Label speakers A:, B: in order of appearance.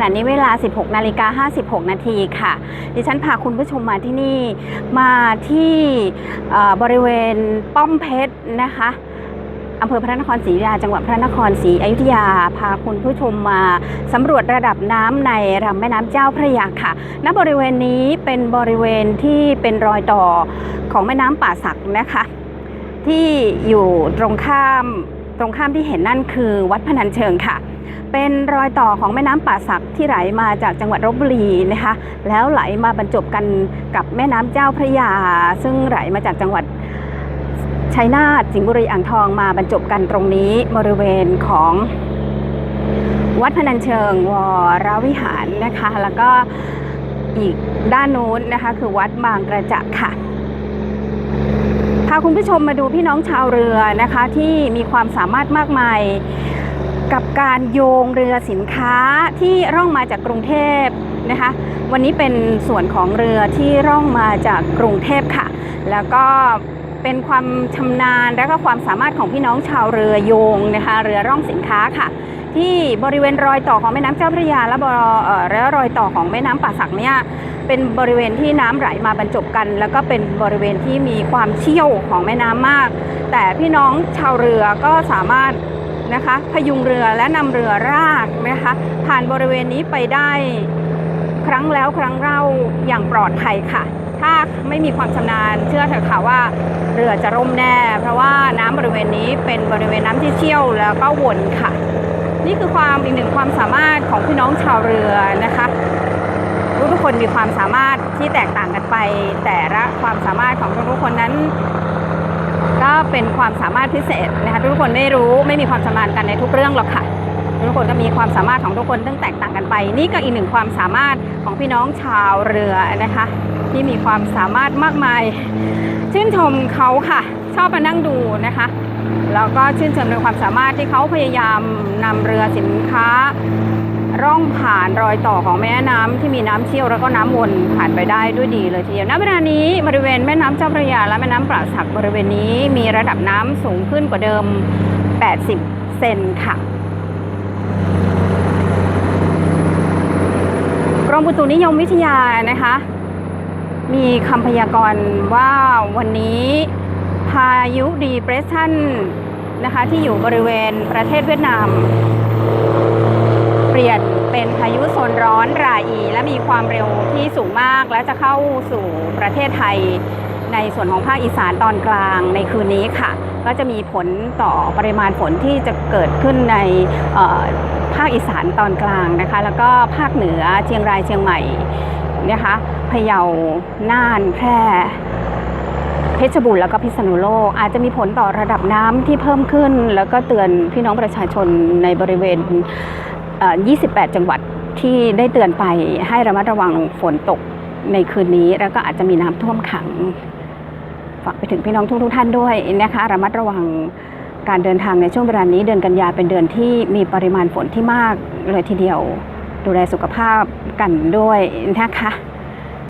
A: ณะนี้เวลา 16นาฬิกา56 นาทีค่ะ ดิฉันพาคุณผู้ชมมาที่นี่มาที่บริเวณป้อมเพชรนะคะอำเภอพระนครศรีอยุธยาจังหวัดพระนครศรีอยุธยา พาคุณผู้ชมมาสำรวจระดับน้ำในลำแม่น้ำเจ้าพระยาค่ะ ณ บริเวณนี้เป็นบริเวณที่เป็นรอยต่อของแม่น้ำป่าสักนะคะ ที่อยู่ตรงข้าม ตรงข้ามที่เห็นนั่นคือวัดพนัญเชิงค่ะ เป็นรอยต่อของแม่น้ำป่าสักที่ไหลมาจากจังหวัดลบบุรีนะคะ แล้วไหลมาบรรจบกันกับแม่น้ำเจ้าพระยา ซึ่งไหลมาจากจังหวัดชัยนาทสิงห์บุรีอ่างทองมาบรรจบกันตรงนี้บริเวณของวัดพนัญเชิงวรวิหารนะคะ แล้วก็อีกด้านนู้นนะคะ คือวัดบางกระจักค่ะ พาคุณผู้ชมมาดูพี่น้องชาวเรือนะคะที่มีความสามารถมากมายกับการโยงเรือสินค้าที่ร่องมาจากกรุงเทพนะคะ วันนี้เป็นส่วนของเรือที่ร่องมาจากกรุงเทพค่ะ แล้วก็เป็นความชำนาญและก็ความสามารถของพี่น้องชาวเรือโยงนะคะ เรือร่องสินค้าค่ะ ที่บริเวณรอยต่อของแม่น้ำเจ้าพระยาและบรเอ่อและรอยต่อของแม่น้ำป่าสักเนี่ยเป็นบริเวณที่น้ำไหลมาบรรจบกัน แล้วก็เป็นบริเวณที่มีความเชี่ยวของแม่น้ำมาก แต่พี่น้องชาวเรือก็สามารถนะคะพยุงเรือและนำเรือรากนะคะผ่านบริเวณนี้ไปได้ครั้งแล้วครั้งเล่าอย่างปลอดภัยค่ะ ถ้าไม่มีความชำนาญเชื่อเถอะค่ะว่าเรือจะร่มแน่ เพราะว่าน้ำบริเวณนี้เป็นบริเวณน้ำที่เชี่ยวแล้วก็วนค่ะ นี่คือความอีกหนึ่งความสามารถของพี่น้องชาวเรือนะคะทุกคนมีความสามารถที่แตกต่างกันไป แต่ละความสามารถของทุกคนนั้น ก็เป็นความสามารถพิเศษนะคะทุกคนไม่รู้ไม่มีความชำนาญกันในทุกเรื่องหรอกค่ะทุกคนก็มีความสามารถของทุกคนซึ่งแตกต่างกันไป นี่ก็อีกหนึ่งความสามารถของพี่น้องชาวเรือนะคะ ที่มีความสามารถมากมาย ชื่นชมเขาค่ะ ชอบมานั่งดูนะคะ แล้วก็ชื่นชมในความสามารถที่เขาพยายามนำเรือสินค้า ร่องผ่านรอยต่อของแม่น้ำที่มีน้ำเชี่ยวแล้วก็น้ำวนผ่านไปได้ด้วยดีเลยทีเดียวณเวลานี้บริเวณแม่น้ำเจ้าพระยาและแม่น้ำป่าสักบริเวณนี้มีระดับน้ำสูงขึ้นกว่าเดิม 80 เซนค่ะ กรมอุตุนิยมวิทยานะคะ มีคำพยากรณ์ว่าวันนี้ พายุดีเปรสชันนะคะที่อยู่บริเวณประเทศเวียดนาม เปลี่ยนเป็นพายุโซนร้อนราอี และมีความเร็วที่สูงมากและจะเข้าสู่ประเทศไทยในส่วนของภาคอีสานตอนกลางในคืนนี้ค่ะ ก็จะมีผลต่อปริมาณฝนที่จะเกิดขึ้นในภาคอีสานตอนกลางนะคะ แล้วก็ภาคเหนือเชียงรายเชียงใหม่นะคะพะเยาน่านแพร่ เพชรบูรณ์แล้วก็พิษณุโลก อาจจะมีผลต่อระดับน้ำที่เพิ่มขึ้น แล้วก็เตือนพี่น้องประชาชนในบริเวณ 28 จังหวัดที่ได้เตือนไปให้ระมัดระวังฝนตกในคืนนี้ แล้วก็อาจจะมีน้ำท่วมขังฝากไปถึงพี่น้องทุกๆท่านด้วยนะคะระมัดระวังการเดินทางในช่วงเวลานี้เดือนกันยาเป็นเดือนที่มีปริมาณฝนที่มากเลยทีเดียว ดูแลสุขภาพกันด้วยนะคะ